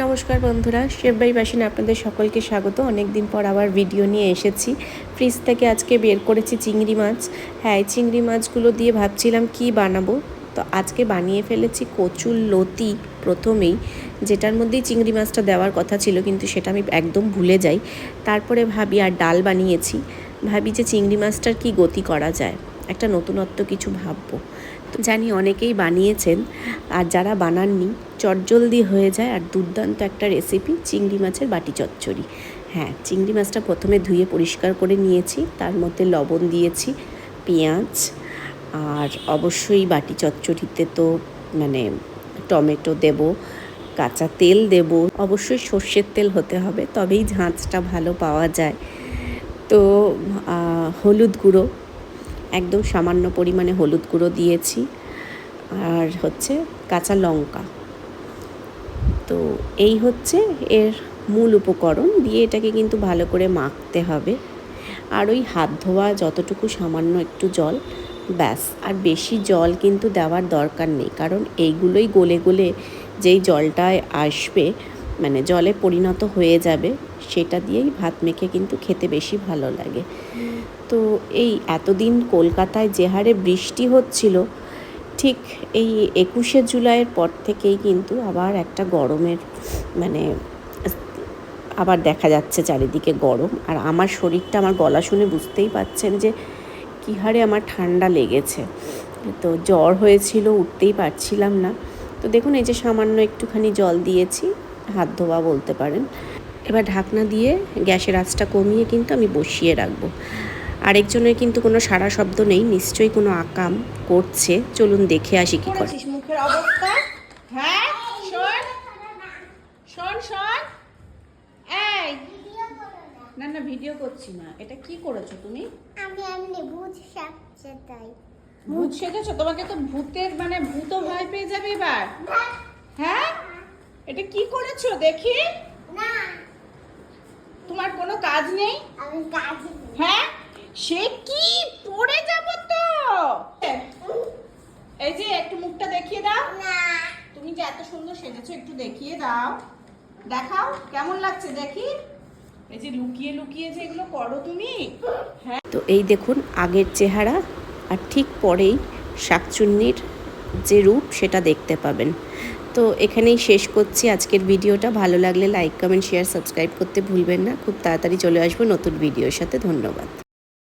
নমস্কার বন্ধুরা শেফবাই বাসিনে আপনাদের সকলকে স্বাগত। অনেক দিন পর আবার ভিডিও নিয়ে এসেছি। ফ্রিজ থেকে আজকে বের করেছি চিংড়ি মাছ। হ্যাঁ চিংড়ি মাছগুলো দিয়ে ভাবছিলাম কি বানাবো? তো আজকে বানিয়ে ফেলেছি কচুর লতি প্রথমেই, যেটার মধ্যেই চিংড়ি মাছটা দেওয়ার কথা ছিল, কিন্তু সেটা আমি একদম ভুলে যাই। তারপরে ভাবি আর ডাল বানিয়েছি। ভাবি যে চিংড়ি মাছটার কি গতি করা যায়। একটা নতুনত্ব কিছু ভাববো। তো জানি অনেকেই বানিয়েছেন, আর যারা বানাননি, চটজলদি হয়ে যায় আর দুর্দান্ত একটা রেসিপি চিংড়ি মাছের বাটি চচ্চড়ি। হ্যাঁ চিংড়ি মাছটা প্রথমে ধুয়ে পরিষ্কার করে নিয়েছি, তার মধ্যে লবণ দিয়েছি, পেঁয়াজ, আর অবশ্যই বাটি চচ্চড়িতে তো মানে টমেটো দেব, কাঁচা তেল দেব, অবশ্যই সর্ষের তেল হতে হবে, তবেই ঝাঁঝটা ভালো পাওয়া যায়। তো হলুদ গুঁড়ো একদম সামান্য পরিমাণে হলুদ গুঁড়ো দিয়েছি। আর হচ্ছে কাঁচা লঙ্কা। তো এই হচ্ছে এর মূল উপকরণ। দিয়ে এটাকে কিন্তু ভালো করে মাখতে হবে। আর ওই হাত ধোয়া যতটুকু সামান্য একটু জল, ব্যাস। আর বেশি জল কিন্তু দেওয়ার দরকার নেই। কারণ এইগুলোই গলে গলে যেই জলটায় আসবে মানে জলে পরিণত হয়ে যাবে, সেটা দিয়েই ভাত মেখে কিন্তু খেতে বেশি ভালো লাগে। তো এই এতদিন কলকাতায় যে হারে বৃষ্টি হচ্ছিল, ঠিক এই একুশে জুলাইয়ের পর থেকেই কিন্তু আবার একটা গরমের মানে আবার দেখা যাচ্ছে চারিদিকে গরম। আর আমার শরীরটা, আমার গলা শুনে বুঝতেই পাচ্ছেন যে কী হারে আমার ঠান্ডা লেগেছে। তো জ্বর হয়েছিল, উঠতেই পারছিলাম না। তো দেখুন, এই যে সামান্য একটুখানি জল দিয়েছি হাত ধোয়া বলতে পারেন। এবার ঢাকনা দিয়ে গ্যাসের আঁচটা কমিয়ে কিন্তু আমি বসিয়ে রাখব। আরেকজনের কিন্তু কোনো সারা শব্দ নেই নিশ্চয়ই কোনো আকাম করছে। চলুন দেখে আসি কি করে। মুখের অবস্থা? হ্যাঁ শোন। শোন শোন। এই। না না ভিডিও করছি না। এটা কি করেছ তুমি? আমি এমনি ভূত সাপছে তাই। ভূত সেজেছো? তোমাকে তো ভূতের মানে ভূত ভয় পেয়ে যাবে এবার। হ্যাঁ? এটা কি করেছ দেখি? না। তোমার কোনো কাজ নেই? আমি কাজ হ্যাঁ? সে কি পড়ে যাব তো? এই যে একটু মুখটা দেখিয়ে দাও। না। তুমি যে এত সুন্দর সেজেছো একটু দেখিয়ে দাও। দেখাও কেমন লাগছে দেখি? এই যে লুকিয়ে লুকিয়ে যে এগুলো করো তুমি। হ্যাঁ? তো এই দেখুন আগের চেহারা আর ঠিক পরেই শাকচুন্নির যে রূপ সেটা দেখতে পাবেন। তো এখানেই শেষ করছি আজকের ভিডিওটা। ভালো লাগলে লাইক কমেন্ট শেয়ার সাবস্ক্রাইব করতে ভুলবেন না। খুব তাড়াতাড়ি চলে আসব নতুন ভিডিওর সাথে। ধন্যবাদ।